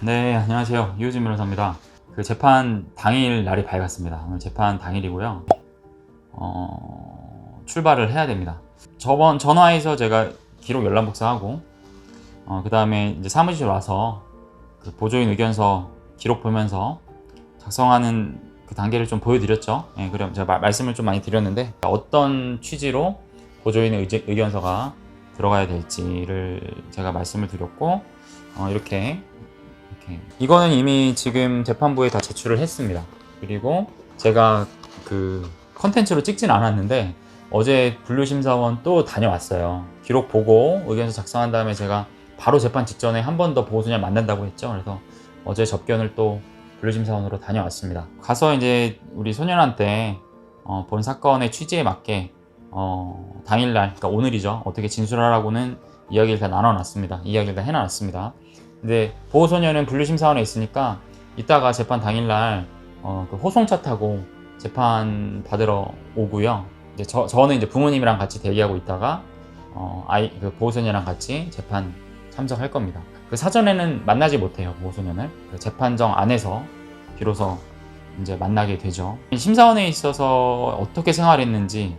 네, 안녕하세요. 이호진 변호사입니다. 그 재판 당일 날이 밝았습니다. 오늘 재판 당일이고요. 어, 출발을 해야 됩니다. 저번 전화해서 제가 기록 열람 복사하고, 어, 그 다음에 이제 사무실 와서 그 보조인 의견서 기록 보면서 작성하는 그 단계를 좀 보여드렸죠. 예, 그럼 제가 마- 말씀을 좀 많이 드렸는데 어떤 취지로 보조인의 의견서가 들어가야 될지를 제가 말씀을 드렸고 어, 이렇게 이렇게 이거는 이미 지금 재판부에 다 제출을 했습니다. 그리고 제가 그 컨텐츠로 찍진 않았는데 어제 분류심사원 또 다녀왔어요. 기록 보고 의견서 작성한 다음에 제가 바로 재판 직전에 한 번 더 보호소년 만난다고 했죠. 그래서 어제 접견을 또 분류심사원으로 다녀왔습니다. 가서 이제 우리 소년한테 어, 본 사건의 취지에 맞게 어, 당일날, 그러니까 오늘이죠. 어떻게 진술하라고는 이야기를 다 나눠놨습니다. 이야기를 다 해놔놨습니다. 근데 보호소년은 분류심사원에 있으니까 이따가 재판 당일날 어, 그 호송차 타고 재판 받으러 오고요. 이제 저, 저는 이제 부모님이랑 같이 대기하고 있다가 어, 아이 그 보호소년이랑 같이 재판 참석할 겁니다. 그 사전에는 만나지 못해요 보호소년을 그 재판정 안에서 비로소 이제 만나게 되죠. 심사원에 있어서 어떻게 생활했는지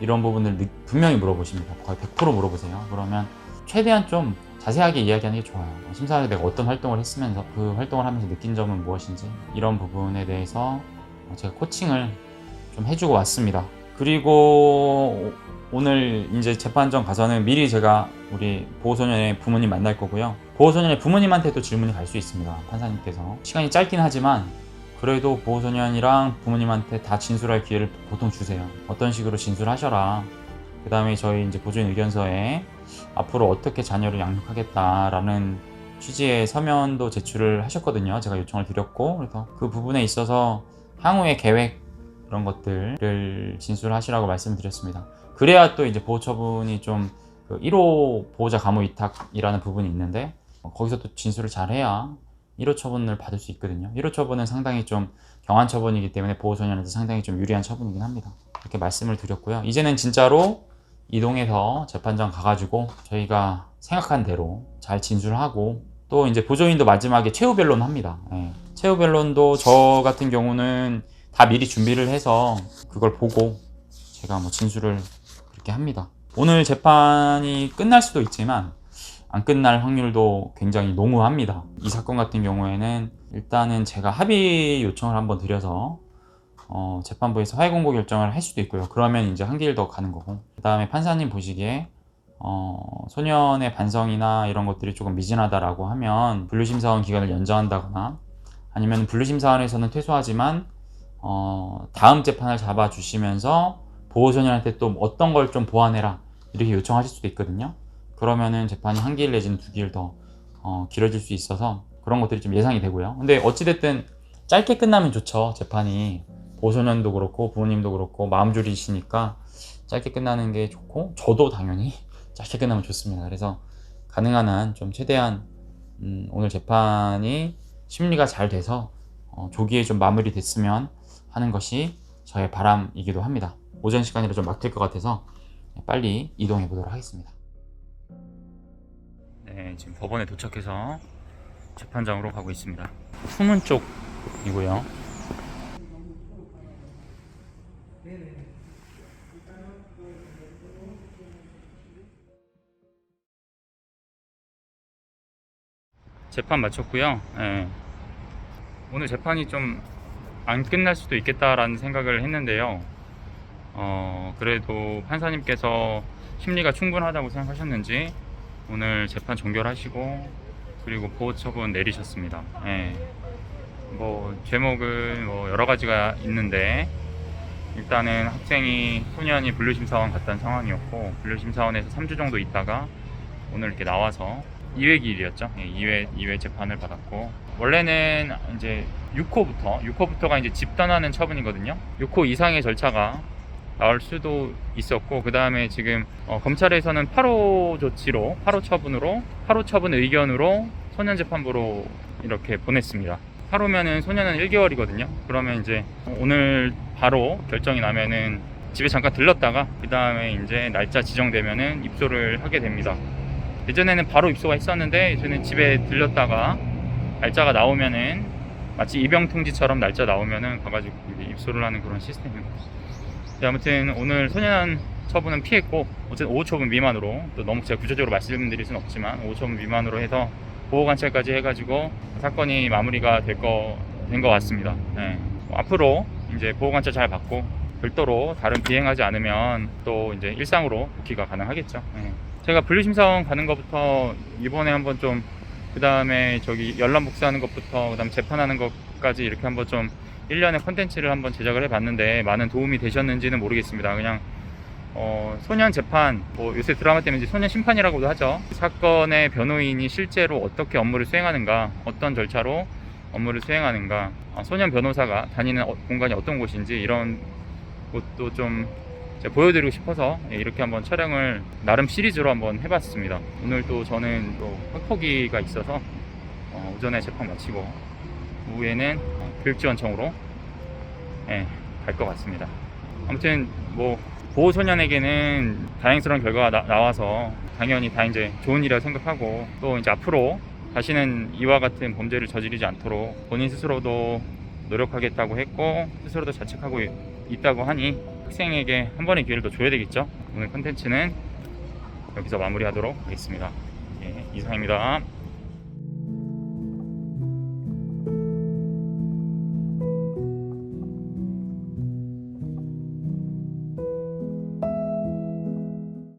이런 부분을 느- 분명히 물어보십니다. 거의 100% 물어보세요. 그러면 최대한 좀 자세하게 이야기하는 게 좋아요. 심사원에 내가 어떤 활동을 했으면서 그 활동을 하면서 느낀 점은 무엇인지 이런 부분에 대해서 제가 코칭을 좀 해주고 왔습니다. 그리고 오늘 이제 재판정 가서는 미리 제가 우리 보호소년의 부모님 만날 거고요. 보호소년의 부모님한테도 질문이 갈 수 있습니다. 판사님께서. 시간이 짧긴 하지만 그래도 보호소년이랑 부모님한테 다 진술할 기회를 보통 주세요. 어떤 식으로 진술하셔라. 그 다음에 저희 이제 보조인 의견서에 앞으로 어떻게 자녀를 양육하겠다라는 취지의 서면도 제출을 하셨거든요. 제가 요청을 드렸고, 그래서 그 부분에 있어서 향후의 계획 이런 것들을 진술하시라고 말씀드렸습니다. 그래야 또 이제 보호 처분이 좀 그 1호 보호자 감호 위탁이라는 부분이 있는데 어, 거기서 또 진술을 잘 해야 1호 처분을 받을 수 있거든요. 1호 처분은 상당히 좀 경한 처분이기 때문에 보호소년한테 상당히 좀 유리한 처분이긴 합니다. 이렇게 말씀을 드렸고요. 이제는 진짜로 이동해서 재판장 가가지고 저희가 생각한 대로 잘 진술하고 또 이제 보조인도 마지막에 최후 변론 합니다. 예. 최후 변론도 저 같은 경우는 다 미리 준비를 해서 그걸 보고 제가 뭐 진술을 그렇게 합니다. 오늘 재판이 끝날 수도 있지만 안 끝날 확률도 굉장히 농후합니다. 이 사건 같은 경우에는 일단은 제가 합의 요청을 한번 드려서 어, 재판부에서 하위 공고 결정을 할 수도 있고요. 그러면 이제 한 길 더 가는 거고. 그 다음에 판사님 보시기에 어, 소년의 반성이나 이런 것들이 조금 미진하다라고 하면 분류심사원 기간을 연장한다거나 아니면 분류심사원에서는 퇴소하지만 어, 다음 재판을 잡아주시면서 보호소년한테 또 어떤 걸 좀 보완해라 이렇게 요청하실 수도 있거든요. 그러면은 재판이 한 길 내지는 두 길 더 어, 길어질 수 있어서 그런 것들이 좀 예상이 되고요. 근데 어찌됐든 짧게 끝나면 좋죠. 재판이 보호소년도 그렇고 부모님도 그렇고 마음 졸이시니까 짧게 끝나는 게 좋고 저도 당연히 짧게 끝나면 좋습니다. 그래서 가능한 한 좀 최대한 음, 오늘 재판이 심리가 잘 돼서 어, 조기에 좀 마무리 됐으면 하는 것이 저의 바람이기도 합니다. 오전 시간이라 좀 막힐 것 같아서 빨리 이동해 보도록 하겠습니다. 네, 지금 법원에 도착해서 재판장으로 가고 있습니다. 후문 쪽이고요. 재판 마쳤고요. 예. 오늘 재판이 좀 안 끝날 수도 있겠다라는 생각을 했는데요. 어, 그래도 판사님께서 심리가 충분하다고 생각하셨는지 오늘 재판 종결하시고 그리고 보호 처분 내리셨습니다. 예. 뭐 제목은 뭐 여러 가지가 있는데 일단은 학생이 소년이 분류심사원 갔던 상황이었고 분류심사원에서 3주 정도 있다가 오늘 이렇게 나와서 2회 기일이었죠. 예, 2회 2회 재판을 받았고 원래는 이제 6호부터 6호부터가 이제 집단하는 처분이거든요. 6호 이상의 절차가 나올 수도 있었고 그 다음에 지금 어, 검찰에서는 8호 조치로 8호 처분으로 8호 처분 의견으로 소년 재판부로 이렇게 보냈습니다. 8호면은 소년은 1개월이거든요. 그러면 이제 오늘 바로 결정이 나면은 집에 잠깐 들렀다가 그 다음에 이제 날짜 지정되면은 입소를 하게 됩니다. 예전에는 바로 입소가 있었는데 저는 집에 들렸다가 날짜가 나오면은 마치 입영 통지처럼 날짜 나오면은 가가지고 입소를 하는 그런 시스템입니다. 네, 아무튼 오늘 소년 처분은 피했고 어쨌든 5초분 미만으로 또 너무 제가 구체적으로 말씀드릴 수는 없지만 5초분 미만으로 해서 보호관찰까지 해가지고 사건이 마무리가 될 거 된 것 같습니다. 네. 뭐 앞으로 이제 보호관찰 잘 받고 별도로 다른 비행하지 않으면 또 이제 일상으로 복귀가 가능하겠죠. 네. 제가 분류심사원 가는 것부터 이번에 한번 좀 그 다음에 저기 연락 복사하는 것부터 그 다음 재판하는 것까지 이렇게 한번 좀 1년의 컨텐츠를 한번 제작을 해봤는데 많은 도움이 되셨는지는 모르겠습니다. 그냥 어, 소년 재판, 뭐 요새 드라마 때문에 소년 심판이라고도 하죠. 사건의 변호인이 실제로 어떻게 업무를 수행하는가, 어떤 절차로 업무를 수행하는가, 아, 소년 변호사가 다니는 어- 공간이 어떤 곳인지 이런 것도 좀 보여드리고 싶어서 예, 이렇게 한번 촬영을 나름 시리즈로 한번 해봤습니다. 오늘 또 저는 또 학포기가 있어서 어, 오전에 재판 마치고 오후에는 어, 교육지원청으로 예, 갈것 같습니다. 아무튼 뭐 보호소년에게는 다행스러운 결과가 나, 나와서 당연히 다 이제 좋은 일이라고 생각하고 또 이제 앞으로 다시는 이와 같은 범죄를 저지르지 않도록 본인 스스로도 노력하겠다고 했고 스스로도 자책하고 이- 있다고 하니 학생에게 한 번의 기회를 더 줘야 되겠죠. 오늘 컨텐츠는 여기서 마무리하도록 하겠습니다. 예, 이상입니다.